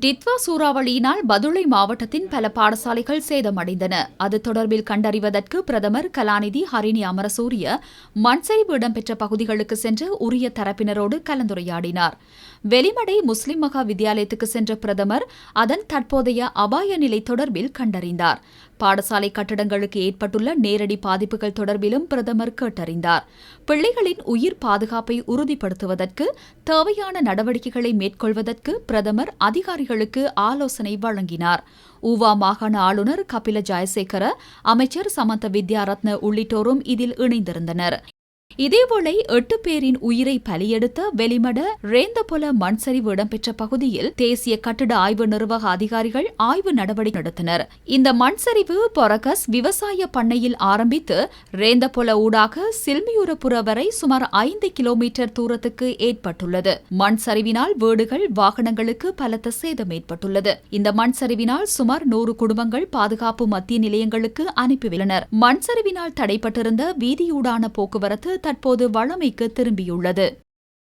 டித்வா சூறாவளியினால் பதுளை மாவட்டத்தின் பல பாடசாலைகள் சேதமடைந்தன. அது தொடர்பில் கண்டறிவதற்கு பிரதமர் கலாநிதி ஹரிணி அமரசூரிய மண்சரிவு இடம்பெற்ற பகுதிகளுக்கு சென்று உரிய தரப்பினரோடு கலந்துரையாடினார். வெளிமடை முஸ்லிம் மகா வித்தியாலயத்துக்கு சென்ற பிரதமர் அதன் தற்போதைய அபாய நிலை தொடர்பில் கண்டறிந்தார். பாடசாலை கட்டடங்களுக்கு ஏற்பட்டுள்ள நேரடி பாதிப்புகள் தொடர்பிலும் பிரதமர் கேட்டறிந்தார். பிள்ளைகளின் உயிர் பாதுகாப்பை உறுதிப்படுத்துவதற்கு தேவையான நடவடிக்கைகளை மேற்கொள்வதற்கு பிரதமர் அதிகாரிகளுக்கு ஆலோசனை வழங்கினார். ஊவா மாகாண ஆளுநர் கபில ஜயசேகர அமைச்சர் சமந்த வித்யாரத்ன உள்ளிட்டோரும் இதில் இணைந்திருந்தனர். இதேவேளை எட்டு பேரின் உயிரை பலியெடுத்த வெளிமட ரேந்தபொல மண்சரிவு இடம்பெற்ற பகுதியில் தேசிய கட்டிட ஆய்வு நிர்வாக அதிகாரிகள் ஆய்வு நடவடிக்கை நடத்தினர். இந்த மண்சரிவு பொரகஸ் விவசாய பண்ணையில் ஆரம்பித்து ரேந்தபொல ஊடாக சில்மியூரபுர வரை சுமார் ஐந்து கிலோமீட்டர் தூரத்துக்கு ஏற்பட்டுள்ளது. மண் சரிவினால் வீடுகள் வாகனங்களுக்கு பலத்த சேதம் ஏற்பட்டுள்ளது. இந்த மண் சரிவினால் சுமார் நூறு குடும்பங்கள் பாதுகாப்பு மத்திய நிலையங்களுக்கு அனுப்பியுள்ளனர். மண் சரிவினால் தடைப்பட்டிருந்த வீதியூடான போக்குவரத்து தற்போது வழமைக்கு திரும்பியுள்ளது.